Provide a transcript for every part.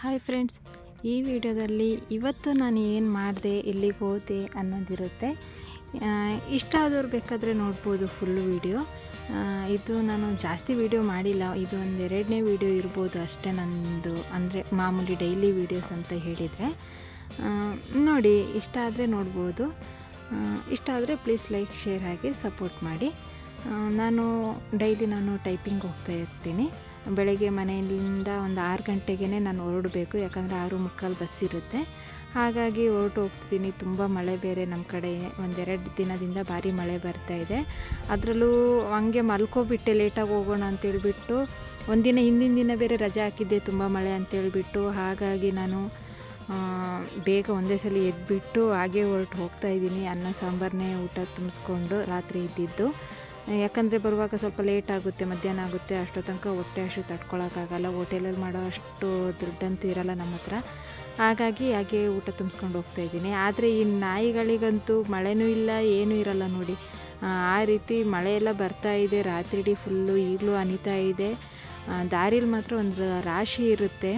Hi friends ಈ ವಿಡಿಯೋದಲ್ಲಿ ಇವತ್ತು ನಾನು ಏನು ಮಾಡಿದೆ, ಎಲ್ಲಿಗೆ ಹೋದೆ ಅನ್ನೋದಿರುತ್ತೆ. ಇಷ್ಟ ಆದವ್ರು ಬೇಕಾದರೆ ನೋಡ್ಬೋದು ಫುಲ್ ವಿಡಿಯೋ. ಇದು ನಾನು ಜಾಸ್ತಿ ವಿಡಿಯೋ ಮಾಡಿಲ್ಲ, ಇದು ಒಂದು ಎರಡನೇ ವಿಡಿಯೋ ಇರ್ಬೋದು ಅಷ್ಟೇ ನನ್ನದು ಅಂದರೆ ಮಾಮೂಲಿ ಡೈಲಿ ವೀಡಿಯೋಸ್ ಅಂತ ಹೇಳಿದರೆ. ನೋಡಿ, ಇಷ್ಟ ಆದರೆ ನೋಡ್ಬೋದು. ಇಷ್ಟ ಆದರೆ ಪ್ಲೀಸ್ ಲೈಕ್ ಶೇರ್ ಹಾಕಿ ಸಪೋರ್ಟ್ ಮಾಡಿ. ನಾನು ಡೈಲಿ ನಾನು ಟೈಪಿಂಗ್ ಹೋಗ್ತಾ ಇರ್ತೀನಿ. ಬೆಳಗ್ಗೆ ಮನೆಯಿಂದ ಒಂದು ಆರು ಗಂಟೆಗೇ ನಾನು ಹೊರಡಬೇಕು, ಯಾಕಂದರೆ ಆರು ಮುಕ್ಕಾಲು ಬಸ್ ಇರುತ್ತೆ. ಹಾಗಾಗಿ ಹೊರಟು ಹೋಗ್ತಿದ್ದೀನಿ ತುಂಬ ಮಳೆ ಬೇರೆ ನಮ್ಮ ಕಡೆ. ಒಂದೆರಡು ದಿನದಿಂದ ಭಾರಿ ಮಳೆ ಬರ್ತಾ ಇದೆ. ಅದರಲ್ಲೂ ಹಂಗೆ ಮಲ್ಕೋಬಿಟ್ಟೆ, ಲೇಟಾಗಿ ಹೋಗೋಣ ಅಂತೇಳ್ಬಿಟ್ಟು ಒಂದಿನ ಹಿಂದಿನ ದಿನ ಬೇರೆ ರಜೆ ಹಾಕಿದ್ದೆ ತುಂಬ ಮಳೆ ಅಂತೇಳ್ಬಿಟ್ಟು ಹಾಗಾಗಿ ನಾನು ಬೇಗ ಒಂದೇ ಸಲ ಎದ್ಬಿಟ್ಟು ಹಾಗೆ ಹೊರಟು ಹೋಗ್ತಾ ಇದ್ದೀನಿ. ಅನ್ನ ಸಾಂಬಾರನ್ನೇ ಊಟ ತುಂಬಿಸ್ಕೊಂಡು ರಾತ್ರಿ ಇದ್ದಿದ್ದು. ಯಾಕಂದರೆ ಬರುವಾಗ ಸ್ವಲ್ಪ ಲೇಟ್ ಆಗುತ್ತೆ, ಮಧ್ಯಾಹ್ನ ಆಗುತ್ತೆ ಅಷ್ಟೋ ತನಕ ಹೊಟ್ಟೆ ಅಷ್ಟು ತಡ್ಕೊಳಕ್ಕಾಗಲ್ಲ ಹೋಟೆಲಲ್ಲಿ ಮಾಡೋ ಅಷ್ಟು ದುಡ್ಡಂತೂ ಇರಲ್ಲ ನಮ್ಮ ಹತ್ರ. ಹಾಗಾಗಿ ಹಾಗೆ ಊಟ ತುಂಬಿಸ್ಕೊಂಡು ಹೋಗ್ತಾ ಇದ್ದೀನಿ. ಆದರೆ ಈ ನಾಯಿಗಳಿಗಂತೂ ಮಳೆನೂ ಇಲ್ಲ, ಏನೂ ಇರಲ್ಲ ನೋಡಿ. ಆ ರೀತಿ ಮಳೆ ಎಲ್ಲ ಬರ್ತಾ ಇದೆ ರಾತ್ರಿ ಇಡೀ ಫುಲ್ಲು ಈಗಲೂ ಅನಿತಾ ಇದೆ. ದಾರಿಲಿ ಮಾತ್ರ ಒಂದು ರಾಶಿ ಇರುತ್ತೆ.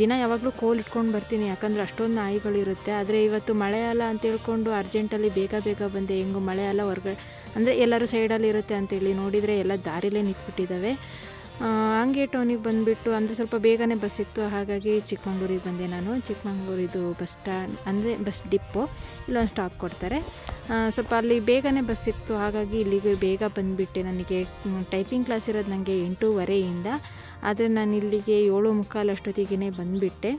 ದಿನ ಯಾವಾಗಲೂ ಕೋಲ್ ಇಟ್ಕೊಂಡು ಬರ್ತೀನಿ, ಯಾಕಂದರೆ ಅಷ್ಟೊಂದು ನಾಯಿಗಳಿರುತ್ತೆ ಆದರೆ ಇವತ್ತು ಮಳೆ ಅಲ್ಲ ಅಂತ ಹೇಳ್ಕೊಂಡು ಅರ್ಜೆಂಟಲ್ಲಿ ಬೇಗ ಬೇಗ ಬಂದೆ. ಹೆಂಗು ಮಳೆ ಅಲ್ಲ ಹೊರ್ಗಡೆ. ಅಂದರೆ ಎಲ್ಲರೂ ಸೈಡಲ್ಲಿ ಇರುತ್ತೆ ಅಂತೇಳಿ ನೋಡಿದರೆ ಎಲ್ಲ ದಾರಿಲೇ ನಿಂತ್ಬಿಟ್ಟಿದ್ದಾವೆ ಹಂಗೆ ಟೌನಿಗೆ ಬಂದುಬಿಟ್ಟು, ಅಂದರೆ ಸ್ವಲ್ಪ ಬೇಗನೆ ಬಸ್ ಸಿಕ್ತು ಹಾಗಾಗಿ ಚಿಕ್ಕಮಂಗ್ಳೂರಿಗೆ ಬಂದೆ ನಾನು. ಚಿಕ್ಕಮಂಗ್ಳೂರಿದು ಬಸ್ ಸ್ಟ್ಯಾಂಡ್ ಅಂದರೆ ಬಸ್ ಡಿಪ್ಪು. ಇಲ್ಲೊಂದು ಸ್ಟಾಪ್ ಕೊಡ್ತಾರೆ. ಸ್ವಲ್ಪ ಅಲ್ಲಿ ಬೇಗನೆ ಬಸ್ ಸಿಕ್ತು ಹಾಗಾಗಿ ಇಲ್ಲಿಗೆ ಬೇಗ ಬಂದುಬಿಟ್ಟೆ. ನನಗೆ ಟೈಪಿಂಗ್ ಕ್ಲಾಸ್ ಇರೋದು ನನಗೆ ಎಂಟೂವರೆಯಿಂದ ಆದರೆ ನಾನು ಇಲ್ಲಿಗೆ ಏಳು ಮುಕ್ಕಾಲು ಅಷ್ಟೊತ್ತಿಗೆ ಬಂದುಬಿಟ್ಟೆ.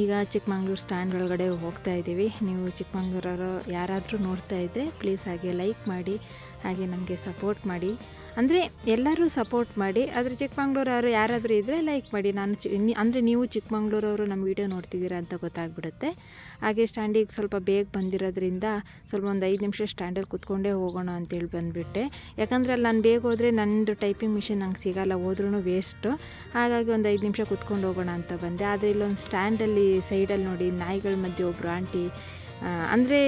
ಈಗ ಚಿಕ್ಕಮಂಗ್ಳೂರು ಸ್ಟ್ಯಾಂಡ್ ಒಳಗಡೆ ಹೋಗ್ತಾ ಇದ್ದೀವಿ ನೀವು ಚಿಕ್ಕಮಂಗ್ಳೂರವರು ಯಾರಾದರೂ ನೋಡ್ತಾ ಇದ್ದರೆ ಪ್ಲೀಸ್ ಹಾಗೆ ಲೈಕ್ ಮಾಡಿ, ಹಾಗೆ ನಮಗೆ ಸಪೋರ್ಟ್ ಮಾಡಿ. ಅಂದರೆ ಎಲ್ಲರೂ ಸಪೋರ್ಟ್ ಮಾಡಿ, ಆದರೆ ಚಿಕ್ಕಮಂಗ್ಳೂರವರು ಯಾರಾದರೂ ಇದ್ದರೆ ಲೈಕ್ ಮಾಡಿ. ನಾನು ಚಿ ಅಂದರೆ ನೀವು ಚಿಕ್ಕಮಂಗ್ಳೂರವರು ನಮ್ಮ ವೀಡಿಯೋ ನೋಡ್ತಿದ್ದೀರಾ ಅಂತ ಗೊತ್ತಾಗ್ಬಿಡುತ್ತೆ. ಹಾಗೆ ಸ್ಟ್ಯಾಂಡಿಗೆ ಸ್ವಲ್ಪ ಬೇಗ ಬಂದಿರೋದ್ರಿಂದ ಸ್ವಲ್ಪ ಒಂದು ಐದು ನಿಮಿಷ ಸ್ಟ್ಯಾಂಡಲ್ಲಿ ಕೂತ್ಕೊಂಡೇ ಹೋಗೋಣ ಅಂತೇಳಿ ಬಂದುಬಿಟ್ಟೆ. ಯಾಕಂದರೆ ಅಲ್ಲಿ ನಾನು ಬೇಗ ಹೋದರೆ ನನ್ನದು ಟೈಪಿಂಗ್ ಮಿಷಿನ್ ನಂಗೆ ಸಿಗೋಲ್ಲ ಹೋದ್ರೂ ವೇಸ್ಟು ಹಾಗಾಗಿ ಒಂದು ಐದು ನಿಮಿಷ ಕೂತ್ಕೊಂಡು ಹೋಗೋಣ ಅಂತ ಬಂದೆ. ಆದರೆ ಇಲ್ಲೊಂದು ಸ್ಟ್ಯಾಂಡಲ್ಲಿ ಸೈಡಲ್ಲಿ ನೋಡಿ, ನಾಯಿಗಳ ಮಧ್ಯೆ ಒಬ್ಬರು ಆಂಟಿ ಅಂದರೆ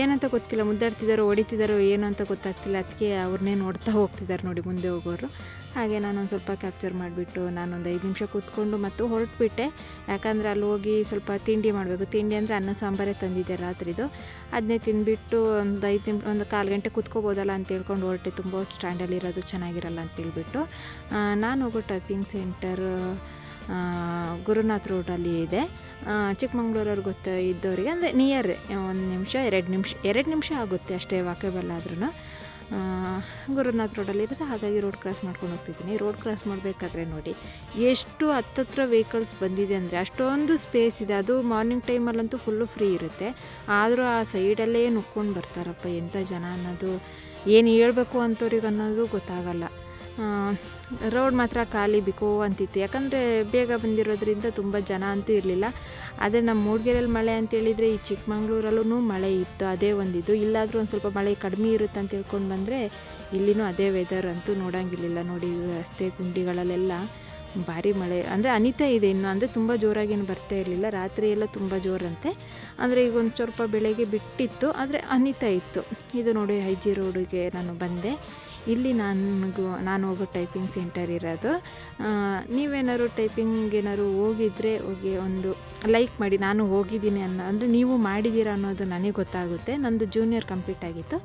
ಏನಂತ ಗೊತ್ತಿಲ್ಲ ಮುದ್ದಾಡ್ತಿದ್ದಾರೋ ಹೊಡಿತಿದ್ದಾರೋ ಏನು ಅಂತ ಗೊತ್ತಾಗ್ತಿಲ್ಲ. ಅದಕ್ಕೆ ಅವ್ರನ್ನೇ ನೋಡ್ತಾ ಹೋಗ್ತಿದ್ದಾರೆ ನೋಡಿ ಮುಂದೆ ಹೋಗೋರು. ಹಾಗೆ ನಾನೊಂದು ಸ್ವಲ್ಪ ಕ್ಯಾಪ್ಚರ್ ಮಾಡಿಬಿಟ್ಟು ನಾನೊಂದು ಐದು ನಿಮಿಷ ಕೂತ್ಕೊಂಡು ಮತ್ತು ಹೊರಟ್ಬಿಟ್ಟೆ. ಯಾಕಂದರೆ ಅಲ್ಲಿ ಹೋಗಿ ಸ್ವಲ್ಪ ತಿಂಡಿ ಮಾಡಬೇಕು. ತಿಂಡಿ ಅಂದರೆ ಅನ್ನ, ಸಾಂಬಾರೇ ತಂದಿದ್ದೆ ರಾತ್ರಿದು. ಅದನ್ನೇ ತಿಂದುಬಿಟ್ಟು ಒಂದು ಐದು ನಿಮಿಷ ಒಂದು ಕಾಲು ಗಂಟೆ ಕೂತ್ಕೋಬೋದಲ್ಲ ಅಂತ ಹೇಳ್ಕೊಂಡು ಹೊರಟೆ. ತುಂಬ ಸ್ಟ್ಯಾಂಡಲ್ಲಿರೋದು ಚೆನ್ನಾಗಿರಲ್ಲ ಅಂತೇಳ್ಬಿಟ್ಟು ನಾನು ಹೋಗೋ ಟೈಪಿಂಗ್ ಸೆಂಟರ್ ಗುರುನಾಥ್ ರೋಡಲ್ಲಿ ಇದೆ. ಚಿಕ್ಕಮಂಗ್ಳೂರವ್ರು ಗೊತ್ತ ಇದ್ದವರಿಗೆ? ಅಂದರೆ ನಿಯರ್ ಒಂದು ನಿಮಿಷ, ಎರಡು ನಿಮಿಷ ಎರಡು ನಿಮಿಷ ಆಗುತ್ತೆ ಅಷ್ಟೇ ವಾಕೇಬಲ್ ಆದ್ರೂ ಗುರುನಾಥ್ ರೋಡಲ್ಲಿ ಇರುತ್ತೆ. ಹಾಗಾಗಿ ರೋಡ್ ಕ್ರಾಸ್ ಮಾಡ್ಕೊಂಡು ಹೋಗ್ತಿದ್ದೀನಿ. ರೋಡ್ ಕ್ರಾಸ್ ಮಾಡಬೇಕಾದ್ರೆ ನೋಡಿ, ಎಷ್ಟು ಹತ್ತತ್ರ ವೆಹಿಕಲ್ಸ್ ಬಂದಿದೆ ಅಂದರೆ ಅಷ್ಟೊಂದು ಸ್ಪೇಸ್ ಇದೆ. ಅದು ಮಾರ್ನಿಂಗ್ ಟೈಮಲ್ಲಂತೂ ಫುಲ್ಲು ಫ್ರೀ ಇರುತ್ತೆ. ಆದರೂ ಆ ಸೈಡಲ್ಲೇ ನುಕ್ಕೊಂಡು ಬರ್ತಾರಪ್ಪ ಎಂಥ ಜನ ಅನ್ನೋದು, ಏನು ಹೇಳಬೇಕು ಅಂಥವ್ರಿಗೆ ಅನ್ನೋದು ಗೊತ್ತಾಗಲ್ಲ. ರೋಡ್ ಮಾತ್ರ ಖಾಲಿ ಬಿಕೋ ಅಂತಿತ್ತು. ಯಾಕಂದರೆ ಬೇಗ ಬಂದಿರೋದ್ರಿಂದ ತುಂಬ ಜನ ಅಂತೂ ಇರಲಿಲ್ಲ. ಆದರೆ ನಮ್ಮ ಮೂಡಿಗೆರೆಯಲ್ಲಿ ಮಳೆ ಅಂತೇಳಿದರೆ ಈ ಚಿಕ್ಕಮಂಗ್ಳೂರಲ್ಲೂ ಮಳೆ ಇತ್ತು. ಅದೇ ಒಂದಿದ್ದು ಇಲ್ಲಾದರೂ ಒಂದು ಸ್ವಲ್ಪ ಮಳೆ ಕಡಿಮೆ ಇರುತ್ತೆ ಅಂತ ತಿಳ್ಕೊಂಡು ಬಂದರೆ ಇಲ್ಲಿನೂ ಅದೇ ವೆದರ್ ಅಂತೂ ನೋಡೋಂಗಿರಲಿಲ್ಲ. ನೋಡಿ ರಸ್ತೆ ಗುಂಡಿಗಳಲ್ಲೆಲ್ಲ ಭಾರಿ ಮಳೆ. ಅಂದರೆ ಅನಿತಾ ಇದೆ ಇನ್ನು. ಅಂದರೆ ತುಂಬ ಜೋರಾಗೇನು ಬರ್ತಾ ಇರಲಿಲ್ಲ. ರಾತ್ರಿ ಎಲ್ಲ ತುಂಬ ಜೋರಂತೆ. ಅಂದರೆ ಈಗ ಒಂದು ಸ್ವಲ್ಪ ಬೆಳಗ್ಗೆ ಬಿಟ್ಟಿತ್ತು. ಆದರೆ ಅನಿತಾ ಇತ್ತು. ಇದು ನೋಡಿ ಐ ಜಿ ರೋಡಿಗೆ ನಾನು ಬಂದೆ. ಇಲ್ಲಿ ನನಗೂ ನಾನು ಹೋಗೋ ಟೈಪಿಂಗ್ ಸೆಂಟರ್ ಇರೋದು ನೀವೇನಾದ್ರು ಟೈಪಿಂಗ್ ಏನಾದ್ರು ಹೋಗಿದ್ರೆ ಹೋಗಿ ಒಂದು ಲೈಕ್ ಮಾಡಿ, ನಾನು ಹೋಗಿದ್ದೀನಿ ಅನ್ನೋ ಅಂದರೆ ನೀವು ಮಾಡಿದ್ದೀರಾ ಅನ್ನೋದು ನನಗೆ ಗೊತ್ತಾಗುತ್ತೆ. ನಂದು ಜೂನಿಯರ್ ಕಂಪ್ಲೀಟ್ ಆಗಿತ್ತು.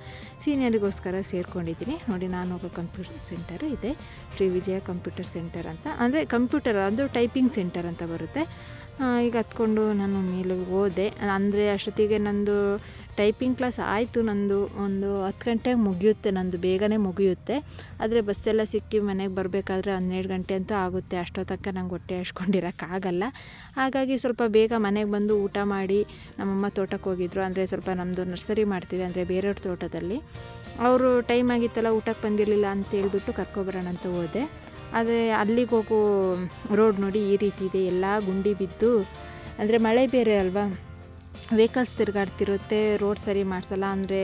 ಸೀನಿಯರಿಗೋಸ್ಕರ ಸೇರ್ಕೊಂಡಿದ್ದೀನಿ. ನೋಡಿ ನಾನು ಹೋಗೋ ಕಂಪ್ಯೂಟರ್ ಸೆಂಟರ್ ಇದೆ. ಶ್ರೀ ವಿಜಯ ಕಂಪ್ಯೂಟರ್ ಸೆಂಟರ್ ಅಂತ. ಅಂದರೆ ಕಂಪ್ಯೂಟರ್ ಅದು ಟೈಪಿಂಗ್ ಸೆಂಟರ್ ಅಂತ ಬರುತ್ತೆ. ಈಗ ಹತ್ಕೊಂಡು ನಾನು ಮೇಲೆ ಹೋದೆ. ಅಂದರೆ ಅಷ್ಟೊತ್ತಿಗೆ ನಂದು ಟೈಪಿಂಗ್ ಕ್ಲಾಸ್ ಆಯಿತು ನಂದು, ಒಂದು ಹತ್ತು ಗಂಟೆಗೆ ಮುಗಿಯುತ್ತೆ, ನಂದು ಬೇಗನೆ ಮುಗಿಯುತ್ತೆ. ಆದರೆ ಬಸ್ಸೆಲ್ಲ ಸಿಕ್ಕಿ ಮನೆಗೆ ಬರಬೇಕಾದ್ರೆ ಹನ್ನೆರಡು ಗಂಟೆ ಅಂತೂ ಆಗುತ್ತೆ. ಅಷ್ಟೋ ನಂಗೆ ಹೊಟ್ಟೆ ಹಚ್ಕೊಂಡಿರೋಕ್ಕಾಗಲ್ಲ ಹಾಗಾಗಿ ಸ್ವಲ್ಪ ಬೇಗ ಮನೆಗೆ ಬಂದು ಊಟ ಮಾಡಿ ನಮ್ಮಮ್ಮ ತೋಟಕ್ಕೆ ಹೋಗಿದ್ರು. ಅಂದರೆ ಸ್ವಲ್ಪ ನಮ್ಮದು ನರ್ಸರಿ ಮಾಡ್ತೀವಿ, ಅಂದರೆ ಬೇರೆಯವ್ರ ತೋಟದಲ್ಲಿ. ಅವರು ಟೈಮ್ ಆಗಿತ್ತಲ್ಲ ಊಟಕ್ಕೆ ಬಂದಿರಲಿಲ್ಲ ಅಂತ ಹೇಳ್ಬಿಟ್ಟು ಕರ್ಕೊಬರೋಣ ಅಂತ ಹೋದೆ. ಆದರೆ ಅಲ್ಲಿಗೆ ಹೋಗೋ ರೋಡ್ ನೋಡಿ ಈ ರೀತಿ ಇದೆ. ಎಲ್ಲ ಗುಂಡಿ ಬಿದ್ದು, ಅಂದರೆ ಮಳೆ ಬೇರೆ ಅಲ್ವಾ? ವೆಹಿಕಲ್ಸ್ ತಿರುಗಾಡ್ತಿರುತ್ತೆ ರೋಡ್ ಸರಿ ಮಾಡಿಸಲ್ಲ ಅಂದರೆ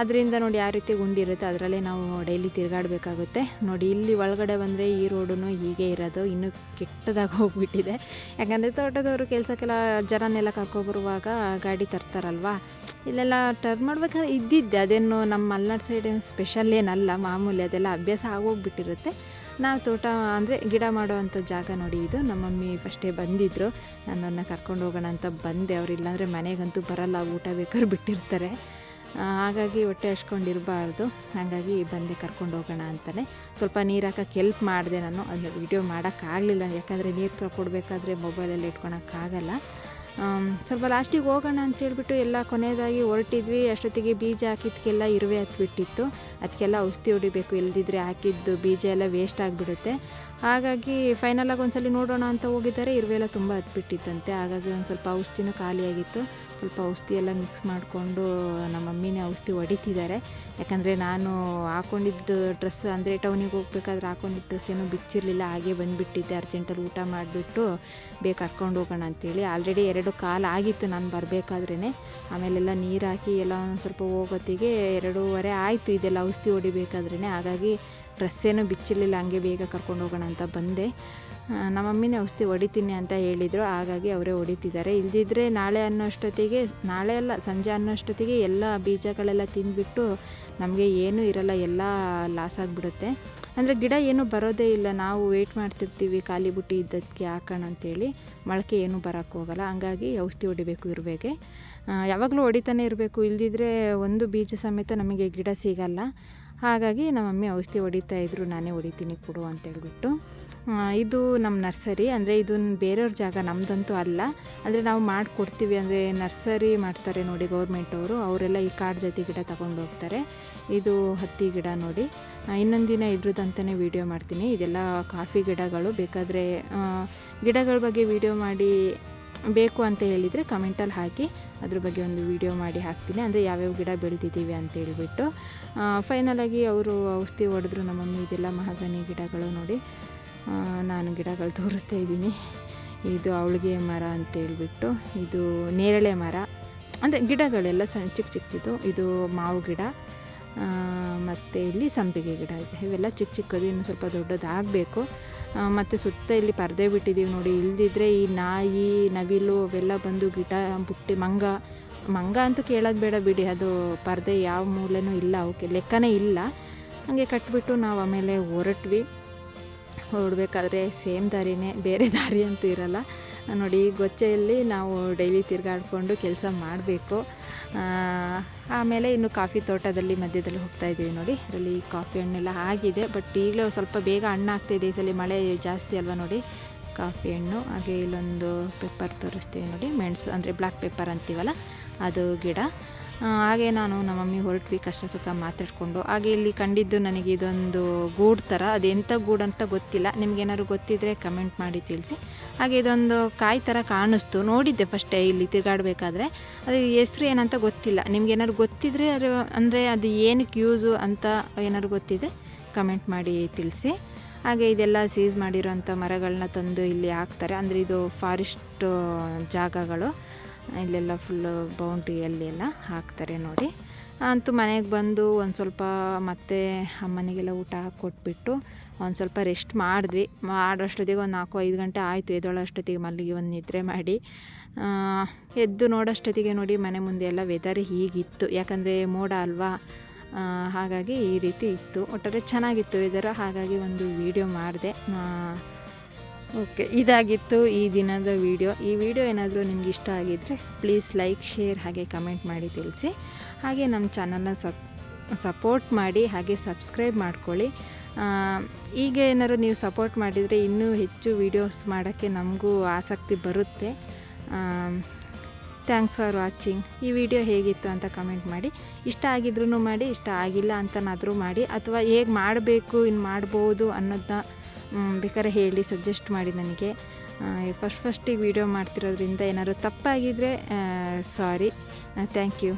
ಅದರಿಂದ ನೋಡಿ ಯಾವ ರೀತಿ ಗುಂಡಿ ಇರುತ್ತೆ, ಅದರಲ್ಲೇ ನಾವು ಡೈಲಿ ತಿರುಗಾಡಬೇಕಾಗುತ್ತೆ. ನೋಡಿ ಇಲ್ಲಿ ಒಳಗಡೆ ಬಂದರೆ ಈ ರೋಡೂ ಹೀಗೆ ಇರೋದು, ಇನ್ನೂ ಕೆಟ್ಟದಾಗಿ ಹೋಗ್ಬಿಟ್ಟಿದೆ. ಯಾಕಂದರೆ ತೋಟದವರು ಕೆಲಸಕ್ಕೆಲ್ಲ ಜನನೆಲ್ಲ ಕರ್ಕೊಬರುವಾಗ ಗಾಡಿ ತರ್ತಾರಲ್ವಾ? ಇಲ್ಲೆಲ್ಲ ಟರ್ನ್ ಮಾಡ್ಬೇಕಾದ್ರೆ ಇದ್ದಿದ್ದೆ. ಅದೇನು ನಮ್ಮ ಮಲೆನಾಡು ಸೈಡ್ ಏನು ಸ್ಪೆಷಲ್ ಏನಲ್ಲ, ಮಾಮೂಲಿ ಅದೆಲ್ಲ ಅಭ್ಯಾಸ ಆಗೋಗ್ಬಿಟ್ಟಿರುತ್ತೆ. ನಾವು ತೋಟ ಅಂದರೆ ಗಿಡ ಮಾಡುವಂಥ ಜಾಗ ನೋಡಿ, ಇದು ನಮ್ಮ ಮಮ್ಮಿ ಫಸ್ಟೇ ಬಂದಿದ್ದರು ನನ್ನನ್ನು ಕರ್ಕೊಂಡು ಹೋಗೋಣ ಅಂತ ಬಂದೆ. ಅವ್ರು ಇಲ್ಲಾಂದರೆ ಮನೆಗಂತೂ ಬರಲ್ಲ, ಊಟ ಬೇಕಾದ್ರೆ ಬಿಟ್ಟಿರ್ತಾರೆ. ಹಾಗಾಗಿ ಹೊಟ್ಟೆ ಹಚ್ಕೊಂಡಿರಬಾರ್ದು ಹಾಗಾಗಿ ಬಂದೆ ಕರ್ಕೊಂಡು ಹೋಗೋಣ ಅಂತಲೇ ಸ್ವಲ್ಪ ನೀರು ಹಾಕಕ್ಕೆ ಹೆಲ್ಪ್ ಮಾಡಿದೆ ನಾನು. ಅದನ್ನ ವೀಡಿಯೋ ಮಾಡೋಕ್ಕಾಗಲಿಲ್ಲ. ಯಾಕಂದರೆ ನೀರು ಕೊಡಬೇಕಾದ್ರೆ ಮೊಬೈಲಲ್ಲಿ ಇಟ್ಕೊಳಕ್ಕಾಗಲ್ಲ ಸ್ವಲ್ಪ ಲಾಸ್ಟಿಗೆ ಹೋಗೋಣ ಅಂತ ಹೇಳ್ಬಿಟ್ಟು ಎಲ್ಲ ಕೊನೆಯದಾಗಿ ಹೊರಟಿದ್ವಿ. ಅಷ್ಟೊತ್ತಿಗೆ ಬೀಜ ಹಾಕಿದ್ಕೆಲ್ಲ ಇರುವೆ ಹತ್ಬಿಟ್ಟಿತ್ತು. ಅದಕ್ಕೆಲ್ಲ ಔಷಧಿ ಹೊಡಿಬೇಕು, ಇಲ್ದಿದ್ರೆ ಹಾಕಿದ್ದು ಬೀಜ ಎಲ್ಲ ವೇಸ್ಟ್ ಆಗಿಬಿಡುತ್ತೆ. ಹಾಗಾಗಿ ಫೈನಲಾಗಿ ಒಂದ್ಸಲ ನೋಡೋಣ ಅಂತ ಹೋಗಿದ್ದಾರೆ. ಇರುವೆ ಎಲ್ಲ ತುಂಬ ಹತ್ಬಿಟ್ಟಿತ್ತಂತೆ. ಹಾಗಾಗಿ ಒಂದು ಸ್ವಲ್ಪ ಔಷಧಿನೂ ಖಾಲಿಯಾಗಿತ್ತು. ಸ್ವಲ್ಪ ಔಷಧಿ ಎಲ್ಲ ಮಿಕ್ಸ್ ಮಾಡಿಕೊಂಡು ನಮ್ಮ ಮಮ್ಮಿನೇ ಔಷಧಿ ಹೊಡಿತಿದ್ದಾರೆ. ಯಾಕಂದರೆ ನಾನು ಹಾಕೊಂಡಿದ್ದು ಡ್ರೆಸ್ ಅಂದರೆ ಟೌನಿಗೆ ಹೋಗ್ಬೇಕಾದ್ರೆ ಹಾಕೊಂಡಿದ್ದ ಡ್ರೆಸ್ ಏನೂ ಬಿಚ್ಚಿರಲಿಲ್ಲ. ಹಾಗೆ ಬಂದುಬಿಟ್ಟಿದ್ದೆ. ಅರ್ಜೆಂಟಲ್ಲಿ ಊಟ ಮಾಡಿಬಿಟ್ಟು ಬೇಕು ಕರ್ಕೊಂಡು ಹೋಗೋಣ ಅಂತೇಳಿ. ಆಲ್ರೆಡಿ ಎರಡು ಕಾಲು ಆಗಿತ್ತು ನಾನು ಬರಬೇಕಾದ್ರೇ ಆಮೇಲೆಲ್ಲ ನೀರು ಹಾಕಿ ಎಲ್ಲ ಒಂದು ಸ್ವಲ್ಪ ಹೋಗೋತ್ತಿಗೆ ಎರಡೂವರೆ ಆಯಿತು ಇದೆಲ್ಲ ಔಷಧಿ ಹೊಡಿಬೇಕಾದ್ರೇ ಹಾಗಾಗಿ ಡ್ರೆಸ್ ಏನೂ ಬಿಚ್ಚಿರಲಿಲ್ಲ, ಹಂಗೆ ಬೇಗ ಕರ್ಕೊಂಡು ಹೋಗೋಣ ಅಂತ ಬಂದೆ. ನಮ್ಮ ಮಮ್ಮಿನೇ ಔಷಧಿ ಹೊಡಿತೀನಿ ಅಂತ ಹೇಳಿದರು, ಹಾಗಾಗಿ ಅವರೇ ಹೊಡಿತಿದ್ದಾರೆ. ಇಲ್ದಿದ್ರೆ ನಾಳೆ ಅನ್ನೋಷ್ಟೊತ್ತಿಗೆ, ನಾಳೆ ಅಲ್ಲ, ಸಂಜೆ ಅನ್ನೋಷ್ಟೊತ್ತಿಗೆ ಎಲ್ಲ ಬೀಜಗಳೆಲ್ಲ ತಿಂದುಬಿಟ್ಟು ನಮಗೆ ಏನೂ ಇರಲ್ಲ, ಎಲ್ಲ ಲಾಸ್ ಆಗಿಬಿಡುತ್ತೆ. ಅಂದರೆ ಗಿಡ ಏನೂ ಬರೋದೇ ಇಲ್ಲ, ನಾವು ವೆಯ್ಟ್ ಮಾಡ್ತಿರ್ತೀವಿ ಖಾಲಿ ಬುಟ್ಟಿ ಇದ್ದಕ್ಕೆ ಹಾಕೋಣ ಅಂತೇಳಿ. ಮೊಳಕೆ ಏನೂ ಬರೋಕ್ಕೆ ಹೋಗಲ್ಲ, ಹಂಗಾಗಿ ಔಷಧಿ ಹೊಡಿಬೇಕು ಇರುವೆಗೆ. ಯಾವಾಗಲೂ ಹೊಡಿತಾನೆ ಇರಬೇಕು, ಇಲ್ದಿದ್ರೆ ಒಂದು ಬೀಜ ಸಮೇತ ನಮಗೆ ಗಿಡ ಸಿಗಲ್ಲ. ಹಾಗಾಗಿ ನಮ್ಮ ಮಮ್ಮಿ ಔಷಧಿ ಹೊಡಿತಾ ಇದ್ದರು ನಾನೇ ಹೊಡಿತೀನಿ ಕೊಡು ಅಂತೇಳ್ಬಿಟ್ಟು ಹೇಳ್ಬಿಟ್ಟು. ಇದು ನಮ್ಮ ನರ್ಸರಿ, ಅಂದರೆ ಇದು ಬೇರೆಯವ್ರ ಜಾಗ ನಮ್ಮದಂತೂ ಅಲ್ಲ. ಅಂದರೆ ನಾವು ಮಾಡಿಕೊಡ್ತೀವಿ, ಅಂದರೆ ನರ್ಸರಿ ಮಾಡ್ತಾರೆ ನೋಡಿ ಗೌರ್ಮೆಂಟವರು ಅವರೆಲ್ಲ ಈ ಕಾಡು ಜಾತಿ ಗಿಡ ತಗೊಂಡು ಹೋಗ್ತಾರೆ. ಇದು ಹತ್ತಿ ಗಿಡ ನೋಡಿ. ಇನ್ನೊಂದು ದಿನ ಇದ್ರದ್ದಂತಲೇ ವೀಡಿಯೋ ಮಾಡ್ತೀನಿ. ಇದೆಲ್ಲ ಕಾಫಿ ಗಿಡಗಳು ಬೇಕಾದರೆ ಗಿಡಗಳ ಬಗ್ಗೆ ವೀಡಿಯೋ ಮಾಡಿ ಬೇಕು ಅಂತ ಹೇಳಿದರೆ ಕಮೆಂಟಲ್ಲಿ ಹಾಕಿ. ಅದ್ರ ಬಗ್ಗೆ ಒಂದು ವಿಡಿಯೋ ಮಾಡಿ ಹಾಕ್ತೀನಿ. ಅಂದರೆ ಯಾವ್ಯಾವ ಗಿಡ ಬೆಳೆದಿದ್ದೀವಿ ಅಂತ ಹೇಳಿಬಿಟ್ಟು. ಫೈನಲಾಗಿ ಅವರು ಔಷಧಿ ಹೊಡೆದ್ರು ನಮ್ಮ ಇದೆಲ್ಲ ಮಹಾಗನಿ ಗಿಡಗಳು ನೋಡಿ. ನಾನು ಗಿಡಗಳು ತೋರಿಸ್ತಾ ಇದ್ದೀನಿ. ಇದು ಅವಳಿಗೆ ಮರ ಅಂತ ಹೇಳಿಬಿಟ್ಟು. ಇದು ನೇರಳೆ ಮರ. ಅಂದರೆ ಗಿಡಗಳೆಲ್ಲ ಸಣ್ಣ ಚಿಕ್ಕ ಚಿಕ್ಕದು ಇದು ಮಾವು ಗಿಡ. ಮತ್ತು ಇಲ್ಲಿ ಸಂಪಿಗೆ ಗಿಡ ಇದೆ. ಇವೆಲ್ಲ ಚಿಕ್ಕ ಚಿಕ್ಕದು, ಇನ್ನು ಸ್ವಲ್ಪ ದೊಡ್ಡದಾಗಬೇಕು. ಮತ್ತು ಸುತ್ತ ಇಲ್ಲಿ ಪರದೆ ಬಿಟ್ಟಿದ್ದೀವಿ ನೋಡಿ. ಇಲ್ದಿದ್ರೆ ಈ ನಾಯಿ, ನವಿಲು ಅವೆಲ್ಲ ಬಂದು ಗಿಟ ಬುಟ್ಟಿ, ಮಂಗ ಮಂಗ ಅಂತೂ ಕೇಳೋದು ಬೇಡ ಬಿಡಿ. ಅದು ಪರದೆ ಯಾವ ಮೂಲೆನೂ ಇಲ್ಲ, ಅವಕ್ಕೆ ಲೆಕ್ಕನೇ ಇಲ್ಲ. ಹಾಗೆ ಕಟ್ಬಿಟ್ಟು ನಾವು ಆಮೇಲೆ ಹೊರಟ್ವಿ. ಹೊರಡ್ಬೇಕಾದ್ರೆ ಸೇಮ್ ದಾರಿನೇ, ಬೇರೆ ದಾರಿ ಅಂತೂ ಇರಲ್ಲ. ನೋಡಿ ಗೊಚ್ಚೆಯಲ್ಲಿ ನಾವು ಡೈಲಿ ತಿರುಗಾಡ್ಕೊಂಡು ಕೆಲಸ ಮಾಡಬೇಕು. ಆಮೇಲೆ ಇನ್ನು ಕಾಫಿ ತೋಟದಲ್ಲಿ ಮಧ್ಯದಲ್ಲಿ ಹೋಗ್ತಾ ಇದ್ದೀವಿ ನೋಡಿ. ಅದರಲ್ಲಿ ಕಾಫಿ ಹಣ್ಣೆಲ್ಲ ಆಗಿದೆ ಬಟ್ ಈಗಲೂ ಸ್ವಲ್ಪ ಬೇಗ ಹಣ್ಣು ಇದೆ. ಈ ಸಲ ಮಳೆ ಜಾಸ್ತಿ ಅಲ್ವಾ ನೋಡಿ. ಕಾಫಿ ಹಣ್ಣು, ಹಾಗೆ ಇಲ್ಲೊಂದು ಪೆಪ್ಪರ್ ತೋರಿಸ್ತೀವಿ ನೋಡಿ. ಮೆಣಸು ಅಂದರೆ ಬ್ಲ್ಯಾಕ್ ಪೆಪ್ಪರ್ ಅಂತೀವಲ್ಲ, ಅದು ಗಿಡ. ಹಾಗೆ ನಾನು ನಮ್ಮ ಮಮ್ಮಿ ಹೊರಟ್ವಿ ಕಷ್ಟ ಸುಖ ಮಾತಾಡಿಕೊಂಡು. ಹಾಗೆ ಇಲ್ಲಿ ಕಂಡಿದ್ದು ನನಗೆ ಇದೊಂದು ಗೂಡು ಥರ ಅದು ಎಂಥ ಗೂಡು ಅಂತ ಗೊತ್ತಿಲ್ಲ. ನಿಮ್ಗೇನಾದ್ರು ಗೊತ್ತಿದ್ದರೆ ಕಮೆಂಟ್ ಮಾಡಿ ತಿಳಿಸಿ. ಹಾಗೆ ಇದೊಂದು ಕಾಯಿ ಥರ ಕಾಣಿಸ್ತು. ನೋಡಿದ್ದೆ ಫಸ್ಟೇ ಇಲ್ಲಿ ತಿರುಗಾಡಬೇಕಾದ್ರೆ. ಅದು ಹೆಸ್ರು ಏನಂತ ಗೊತ್ತಿಲ್ಲ. ನಿಮ್ಗೇನಾದ್ರು ಗೊತ್ತಿದ್ರೆ ಅದು ಅಂದರೆ ಅದು ಏನಕ್ಕೆ ಯೂಸು ಅಂತ ಏನಾದ್ರು ಗೊತ್ತಿದ್ದರೆ ಕಮೆಂಟ್ ಮಾಡಿ ತಿಳಿಸಿ. ಹಾಗೆ ಇದೆಲ್ಲ ಸೀಸ್ ಮಾಡಿರೋಂಥ ಮರಗಳನ್ನ ತಂದು ಇಲ್ಲಿ ಹಾಕ್ತಾರೆ. ಅಂದರೆ ಇದು ಫಾರೆಸ್ಟ್ ಜಾಗಗಳು. ಇಲ್ಲೆಲ್ಲ ಫುಲ್ಲು ಬೌಂಡ್ರಿಯಲ್ಲಿ ಎಲ್ಲ ಹಾಕ್ತಾರೆ ನೋಡಿ. ಅಂತೂ ಮನೆಗೆ ಬಂದು ಒಂದು ಸ್ವಲ್ಪ ಮತ್ತೆ ಅಮ್ಮನಿಗೆಲ್ಲ ಊಟ ಹಾಕ್ಕೊಟ್ಬಿಟ್ಟು ಒಂದು ಸ್ವಲ್ಪ ರೆಸ್ಟ್ ಮಾಡಿದ್ವಿ. ಮಾಡೋಷ್ಟೊತ್ತಿಗೆ ಒಂದು ನಾಲ್ಕು ಐದು ಗಂಟೆ ಆಯಿತು, ಎದ್ದೊಳಷ್ಟೊತ್ತಿಗೆ ಮಲ್ಲಿಗೆ ಒಂದು ನಿದ್ರೆ ಮಾಡಿ. ಎದ್ದು ನೋಡೋಷ್ಟೊತ್ತಿಗೆ ನೋಡಿ ಮನೆ ಮುಂದೆ ಎಲ್ಲ ವೆದರ್ ಹೀಗಿತ್ತು. ಯಾಕಂದರೆ ಮೋಡ ಅಲ್ವಾ? ಹಾಗಾಗಿ ಈ ರೀತಿ ಇತ್ತು. ಒಟ್ಟಾರೆ ಚೆನ್ನಾಗಿತ್ತು ವೆದರ್ ಹಾಗಾಗಿ ಒಂದು ವಿಡಿಯೋ ಮಾಡಿದೆ. ಓಕೆ, ಇದಾಗಿತ್ತು ಈ ದಿನದ ವಿಡಿಯೋ. ಈ ವಿಡಿಯೋ ಏನಾದರೂ ನಿಮ್ಗೆ ಇಷ್ಟ ಆಗಿದ್ದರೆ ಪ್ಲೀಸ್ ಲೈಕ್, ಶೇರ್, ಹಾಗೆ ಕಮೆಂಟ್ ಮಾಡಿ ತಿಳಿಸಿ. ಹಾಗೆ ನಮ್ಮ ಚಾನಲ್ನ ಸಪ್, ಸಪೋರ್ಟ್ ಮಾಡಿ, ಹಾಗೆ ಸಬ್ಸ್ಕ್ರೈಬ್ ಮಾಡ್ಕೊಳ್ಳಿ. ಈಗ ಏನಾದ್ರು ನೀವು ಸಪೋರ್ಟ್ ಮಾಡಿದರೆ ಇನ್ನೂ ಹೆಚ್ಚು ವೀಡಿಯೋಸ್ ಮಾಡೋಕ್ಕೆ ನಮಗೂ ಆಸಕ್ತಿ ಬರುತ್ತೆ. Thanks for watching. ಈ ವಿಡಿಯೋ ಹೇಗಿತ್ತು ಅಂತ ಕಮೆಂಟ್ ಮಾಡಿ. ಇಷ್ಟ ಆಗಿದ್ರೂ ಮಾಡಿ, ಇಷ್ಟ ಆಗಿಲ್ಲ ಅಂತನಾದರೂ ಮಾಡಿ, ಅಥವಾ ಹೇಗೆ ಮಾಡಬೇಕು ಇನ್ನು ಮಾಡ್ಬೋದು ಅನ್ನೋದನ್ನ ಬೇಕಾದ್ರೆ ಹೇಳಿ ಸಜೆಸ್ಟ್ ಮಾಡಿ ನನಗೆ. ಫಸ್ಟ್ ಫಸ್ಟಿಗೆ ವೀಡಿಯೋ ಮಾಡ್ತಿರೋದ್ರಿಂದ ಏನಾದ್ರು ತಪ್ಪಾಗಿದ್ದರೆ ಸಾರಿ ಥ್ಯಾಂಕ್ ಯು